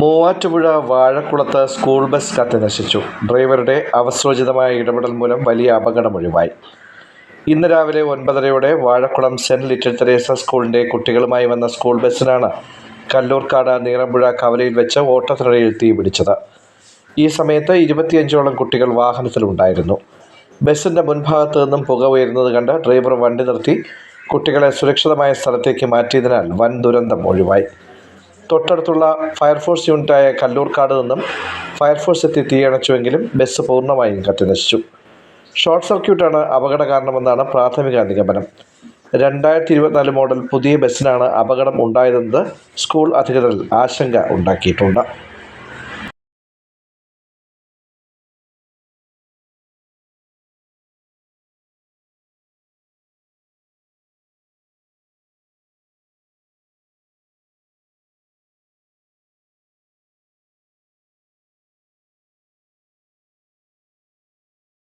മൂവാറ്റുപുഴ വാഴക്കുളത്ത് school bus കത്തിനശിച്ചു ഡ്രൈവറുടെ അവസരോചിതമായ ഇടപെടൽ മൂലം വലിയ അപകടമൊഴിവായി ഇന്ന് രാവിലെ ഒൻപതരയോടെ വാഴക്കുളം സെന്റ് ലിറ്റിൽ തെരേസ സ്കൂളിന്റെ കുട്ടികളുമായി വന്ന സ്കൂൾ ബസ്സിനാണ് കല്ലൂർക്കാട് നീറമ്പുഴ കവലയിൽ വെച്ച് ഓട്ടത്തിനിടയിൽ തീപിടിച്ചത് ഈ സമയത്ത് ഇരുപത്തിയഞ്ചോളം കുട്ടികൾ വാഹനത്തിലുണ്ടായിരുന്നു. ബസ്സിന്റെ മുൻഭാഗത്തു നിന്നും പുക ഉയരുന്നത് കണ്ട് ഡ്രൈവർ വണ്ടി നിർത്തി കുട്ടികളെ സുരക്ഷിതമായ സ്ഥലത്തേക്ക് മാറ്റിയതിനാൽ വൻ ദുരന്തം ഒഴിവായി. തൊട്ടടുത്തുള്ള ഫയർഫോഴ്സ് യൂണിറ്റായ കല്ലൂർക്കാട് നിന്നും ഫയർഫോഴ്സ് എത്തി തീയണച്ചുവെങ്കിലും ബസ് പൂർണമായും കത്തിനശിച്ചു. ഷോർട്ട് സർക്യൂട്ടാണ് അപകട കാരണമെന്നാണ് പ്രാഥമിക നിഗമനം. രണ്ടായിരത്തി ഇരുപത്തിനാല് മോഡൽ പുതിയ ബസ്സിനാണ് അപകടം ഉണ്ടായതെന്നത് സ്കൂൾ അധികൃതരിൽ ആശങ്ക ഉണ്ടാക്കിയിട്ടുണ്ട്.